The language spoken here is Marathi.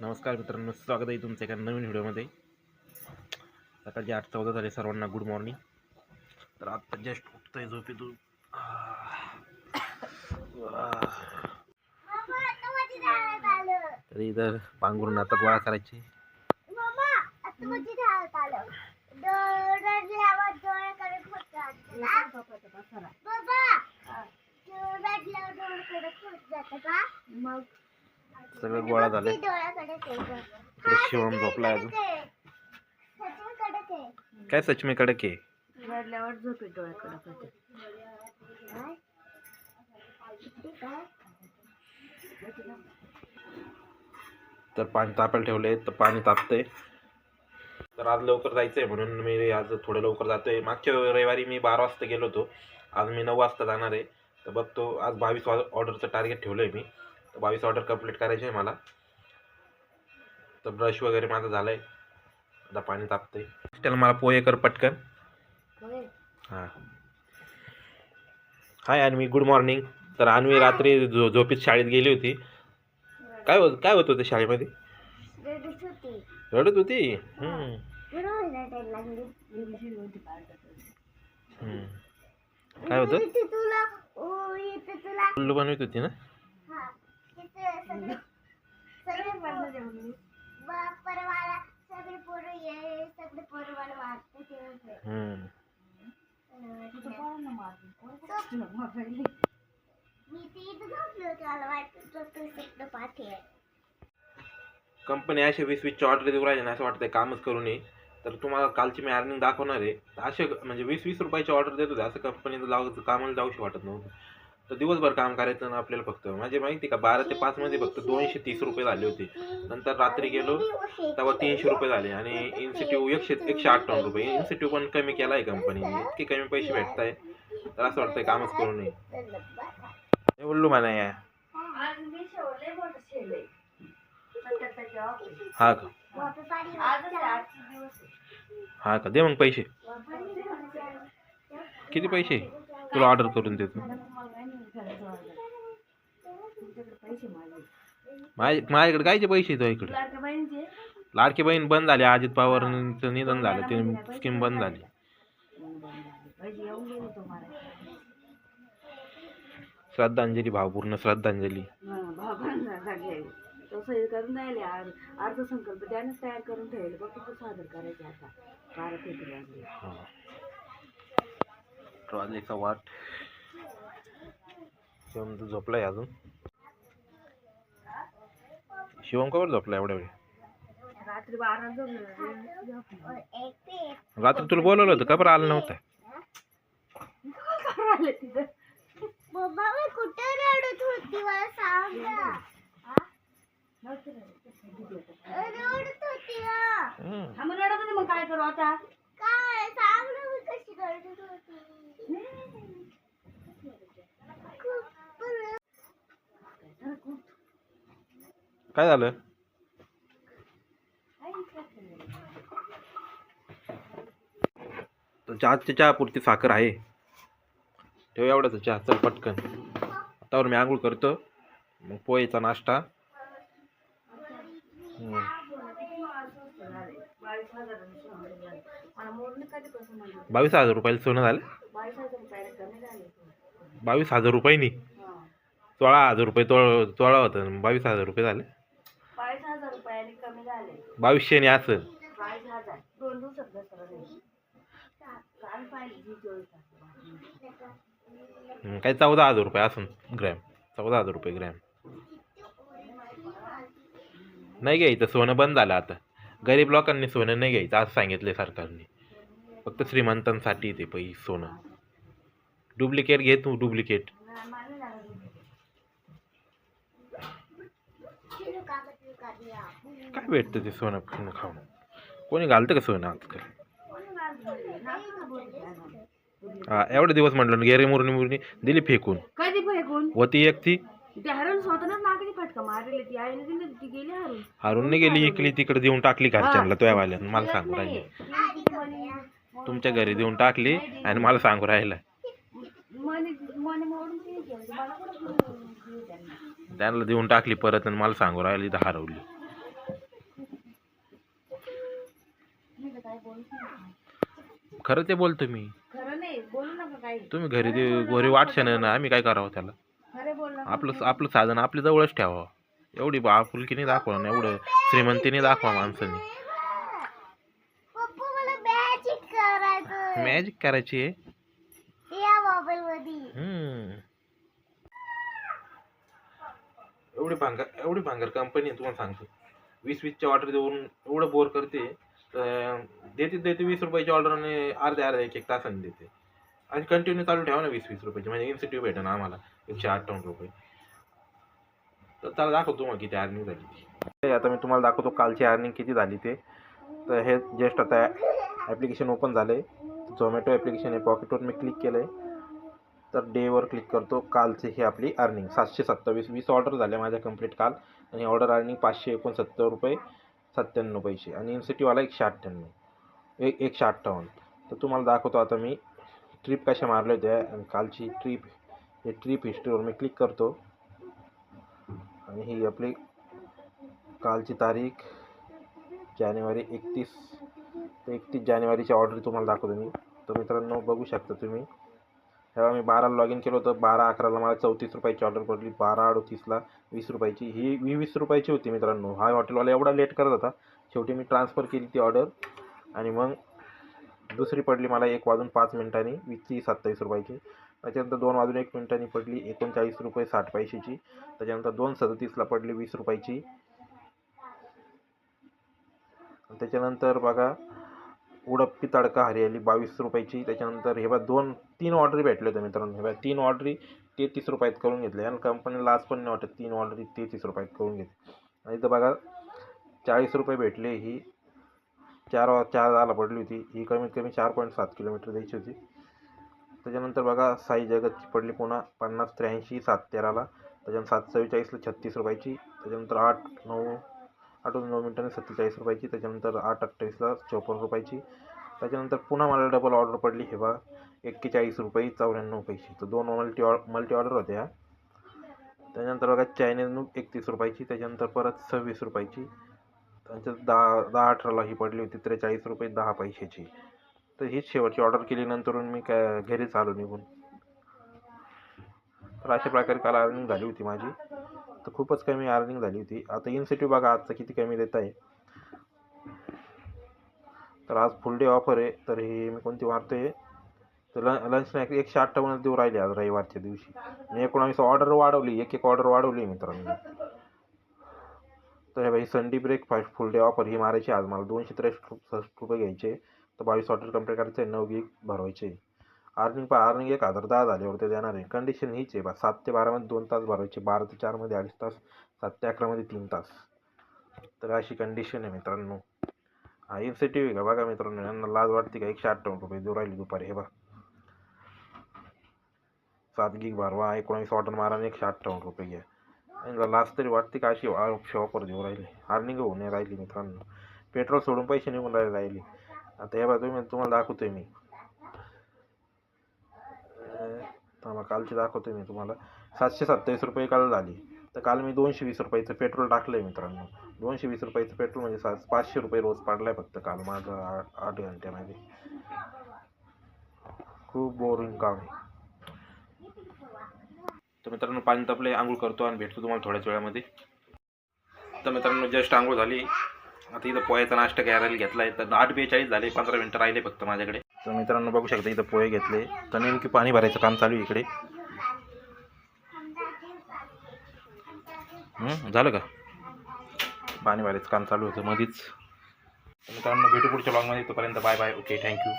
नमस्कार मित्रांनो स्वागत आहे तुमचं एका नवीन व्हिडिओमध्ये. सकाळचे आठ चौदा झाले सर्वांना गुड मॉर्निंग तर आत्ता जस्ट उठतोय झोपेतून. आह. तर इथं पांघरून आता गोळा करायचे. मग? सगळं गोळा इकडे शिवम झोपलाय अजून. काय सचमी कडक आहे तर पाणी तापायला ठेवले तर पाणी तापतंय. तर आज लवकर जायचं आहे म्हणून मी आज थोडं लवकर जातोय. मागच्या रविवारी मी बारा वाजता गेलो होतो. आज मी नऊ वाजता जाणार आहे. तर बघतो आज बावीस ऑर्डरचं टार्गेट ठेवलं आहे मी. तर बावीस ऑर्डर कंप्लीट करायचे आहे मला. तर ब्रश वगैरे माझं झालं आहे आता पाणी तापतंय. त्याला मला पोहे कर पटकन. हां. हाय अन्वी गुड मॉर्निंग तर अन्वी रात्री झो झोपेत शाळेत गेली होती. काय होत काय होत होतं शाळेमध्ये? रडत होती. काय होतं? बनवत होती ना? सगळे पोरं- बा- परवाला सगळे पोरं ये सगळे पोरं मला मारते? ते होते. हम्म. मी ते इथं झोपले होते मला वाटत होतं तिकडं पाठी आहे. कंपनी असे वीस वीसची ऑर्डर देऊ राहिले ना असं वाटतंय कामच करू नये. तर तुम्हाला कालची मी अर्निंग दाखवणार आहे. असे म्हणजे वीस वीस रुपयाची ऑर्डर देत होते असं कंपनीचं लाव कामाला जाऊशी वाटत नव्हतं. तर दिवसभर काम करायचं ना आपल्याला फक्त. म्हणजे माहिती का बारा ते पाच मध्ये फक्त दोनशे तीस रुपये झाले होते. नंतर रात्री गेलो तेव्हा तीनशे रुपये झाले. आणि इन्स्टिट्यूट एकशे एकशे अठ्ठावन्न रुपये. इन्स्टिट्यूट पण कमी केला आहे कंपनीने इतके कमी पैसे भेटत आहे तर असं वाटतंय कामच करू नये. बोललो म्हणा या. हा का? हा का? दे मग पैसे. किती पैसे? तुला ऑर्डर करून देतो मला काय नाही घराचं order. तुमच्याकडे पैसे माझे माझ्या माझ्याकडे कायचे पैसे तो इकडे? लाडकी बहीण बंद झाली अजित पवारांचं निधन झालं ते स्कीम बंद झाली. पैसे येऊन गेले तुम्हाला. श्रद्धांजली भावपूर्ण श्रद्धांजली. करून राहिले आज अर्थसंकल्प त्यानेच तयार करून ठेवले. तो सादर करायचे आता? बारा फेब्रुवारी. हा. ट्रॉलीचा वाट. झोपलाय अजून. शिवम कवर झोपला एवढ्या वेळ? रात्री बारा तुला बोलवलं होतं का बरं? आलं नव्हतं. कुठे रडत होती? मला सांग ना. रडत. होती ना हम्म. आम्ही रडत होते मग काय करू आता काय सांग ना मी कशी रडत होती खूप काय झालं? तर चहाच्या चहापुरती साखर आहे. ठेव एवढाच चहा चल पटकन. आतावर मी आंघोळ करतो. मग पोहेचा नाश्ता. बावीस हजार रुपयाला सोनं झालं. बावीस हजार रुपयाला झाले बावीस हजार सोळा हजार रुपये तोळ तोळा होतं. बावीस हजार रुपये झाले बावीस हजार रुपयाने कमी झाले बावीसशेने असं बावीस हजार दोन दिवसात दसरा नाही काल पाहिजे जी चोवीस तास हम्म, काही चौदा हजार रुपये असून ग्रॅम. चौदा हजार रुपये ग्रॅम. नाही घ्यायचं सोनं बंद झालं आता. गरीब लोकांनी सोनं नाही घ्यायचं असं सांगितलंय सरकारने. फक्त श्रीमंतांसाठी ते पैसे सोनं. डुप्लिकेट घे तू डुप्लिकेट. काय भेटतं ते सोनं खाणं खाऊन कोणी घालतं का सोनं आजकाल हा एवढे दिवस म्हटलं गेरे मुरणी मुरणी दिली फेकून कधी फेकून होती एक ती हरून स्वतःच नाकाची फटका मारली ती आईने दिली ती गेली हरून हारून नाही गेली इकली तिकडे देऊन टाकली घरच्यांना तो वाल्यानं मला सांगू राहिले तुमच्या घरी देऊन टाकली आणि मला सांगू राहिलं त्यांना देऊन टाकली परत आणि मला सांगू राहिली तर हरवली. खरं ते बोलतो मी. तुम्ही घरी ते घरी वाटशान ना आम्ही काय करावं त्याला? आपलं आपलं साधन आपल्या जवळच ठेवावं. एवढी आपुलकीने दाखवा ना एवढं श्रीमंतीने दाखवा माणसाने. मॅजिक करायची आहे? एवढी भांगर एवढी भांगर कंपनी आहे तुम्हाला सांगतो. वीस वीसची ऑर्डर देऊन एवढं बोर करते तर देते देते वीस रुपयाची ऑर्डर आणि अर्ध्या अर्ध्या एक एक तासाने देते. आणि कंटिन्यू चालू ठेवा ना वीस वीस रुपयाची. म्हणजे इन्सेंटिव्ह भेटेल आम्हाला एकशे अठ्ठावन्न रुपये. तर त्याला दाखवतो मग किती अर्निंग झाली आता मी तुम्हाला दाखवतो कालची अर्निंग किती झाली ते. तर हे जस्ट आता ॲप्लिकेशन ओपन झालं आहे झोमॅटो ॲप्लिकेशन आहे पॉकेटवर मी क्लिक केलं आहे तर डेवर क्लिक करतो. कालची हे आपली अर्निंग सातशे सत्तावीस. वीस ऑर्डर झाल्या माझ्या कंप्लीट काल. आणि ऑर्डर अर्निंग पाचशे एकोणसत्तर रुपये सत्त्याण्णव पैसे. आणि इन्सिटीवाला एकशे अठ्ठ्याण्णव. एक एकशे अठ्ठावन्न. तर तुम्हाला दाखवतो आता मी ट्रिप कशा मारल्या होत्या. आणि कालची ट्रिप हे ट्रिप हिस्ट्रीवर मी क्लिक करतो. आणि ही आपली कालची तारीख जानेवारी एकतीस. तर एकतीस जानेवारीची ऑर्डर तुम्हाला दाखवतो मी. तर मित्रांनो बघू शकता तुम्ही. तेव्हा मी बाराला लॉग इन केलं होतं. बारा अकराला मला चौतीस रुपयाची ऑर्डर पडली. बारा अडतीसला वीस रुपयाची. ही वी वीस रुपयाची होती मित्रांनो. हा हॉटेलवाला एवढा लेट करत होता. शेवटी मी ट्रान्सफर केली ती ऑर्डर आणि मग दुसरी पडली मला एक वाजून पाच मिनिटांनी वीसची सत्तावीस रुपयाची. त्याच्यानंतर दोन वाजून एक मिनिटांनी पडली एकोणचाळीस रुपये साठ पैशाची. त्याच्यानंतर दोन सदतीसला पडली वीस रुपयाची. त्याच्यानंतर बघा उडप्पी तडका हरियाली बावीस रुपयाची. त्याच्यानंतर हे बा दोन तीन ऑर्डरी भेटले होते मित्रांनो. हे बा तीन ऑर्डरी तेहतीस रुपयात करून घेतले आणि कंपनीला आज पण नाही वाटत तीन ऑर्डरी तेहतीस रुपयात करून घेतली. आणि इथं बघा चाळीस रुपये भेटले. ही चार चार आला पडली होती. ही कमीत कमी चार पॉईंट सात किलोमीटर द्यायची होती. त्याच्यानंतर बघा साई जगतची पडली पुन्हा पन्नास त्र्याऐंशी सात तेराला. त्याच्यानंतर सात चव्वेचाळीसला छत्तीस रुपयाची. त्याच्यानंतर आठ नऊ आठ नऊ मिनिटांनी सत्तेचाळीस रुपयाची त्याच्यानंतर आठ अठ्ठावीसला चौपन्न रुपयाची. त्याच्यानंतर पुन्हा मला डबल ऑर्डर पडली. हे बा एक्केचाळीस रुपये चौऱ्याण्णव पैसे. तर दोन मल्टी ऑ मल्टी ऑर्डर होत्या. त्याच्यानंतर बघा चायनीज नूक एकतीस रुपयाची त्याच्यानंतर परत सव्वीस रुपयाची. त्याच्यात दहा दहा अठराला ही पडली होती त्रेचाळीस रुपये दहा पैशाची. तर हीच शेवटची ऑर्डर केल्यानंतरून मी काय घरीच आलो निघून. तर अशा प्रकारे काल अर्निंग झाली होती माझी. तर खूपच कमी अर्निंग झाली होती. आता इन्सेटिव्ह बघा आजचं किती कमी देत आहे. तर आज फुल डे ऑफर आहे. तर हे मी कोणती मारतोय? तर ल लंच स्नॅक एकशे अठ्ठावन्न देऊ राहिले आज रविवारच्या दिवशी. मी एकोणावीस ऑर्डर वाढवली एक एक ऑर्डर वाढवली मित्रांनो. तर हे बाई Sunday breakfast full day offer ही मारायची आज. मला दोनशे त्रेसष्ट रुपये घ्यायचे. तर बावीस ऑर्डर कंप्लीट करायचे नऊ गिग भरवायचे. अर्निंग पा अर्निंग एक हजार दहा झाल्यावर ते देणार आहे. कंडिशन हीच आहे बा. सात ते बारामध्ये दोन तास भरायचे. बारा ते चारमध्ये अडीच तास सात ते अकरामध्ये तीन तास. तर अशी कंडिशन आहे मित्रांनो. हा इन्सेटिव्ह आहे का बघा मित्रांनो? यांना लाज वाटते का? एकशे अठ्ठावन्न रुपये देऊ राहिली दुपारी हे बा सात गिग भरवा एकोणावीस वॉटर मारा आणि एकशे अठ्ठावन्न रुपये घ्या. यांना लास्ट तरी वाटते का? अशी ऑफर देऊ राहिली. अर्निंग होऊ नाही राहिली मित्रांनो. पेट्रोल सोडून पैसे निघून राहिले. राहिले आता हे बा तुम्ही तुम्हाला दाखवतोय मी. थांबा कालची दाखवतोय मी तुम्हाला. सातशे सत्तावीस रुपये काल झाली. तर काल मी दोनशे वीस रुपयाचं पेट्रोल टाकलं आहे मित्रांनो. दोनशे वीस रुपयाचं पेट्रोल म्हणजे सात पाचशे रुपये रोज पाडला आहे फक्त काल माझं आठ आठ घंट्यामध्ये. खूप बोरिंग काम आहे. तर मित्रांनो पाणी तापले आंघोळ करतो आणि भेटतो तुम्हाला थोड्याच वेळामध्ये. तर मित्रांनो जस्ट आंघोळ झाली. आता इथं पोह्याचा नाश्ता घ्यायला घेतला आहे तर आठ बेचाळीस झाले पंधरा मिनटं राहिले फक्त माझ्याकडे. तर मित्रांनो बघू शकता इथं पोहे घेतले. तर नेमकी पाणी भरायचं काम चालू आहे इकडे. झालं का? पाणी भरायचं काम चालू होतं मध्येच मित्रांनो भेटू पुढच्या ब्लॉगमध्ये तोपर्यंत बाय बाय ओके थँक्यू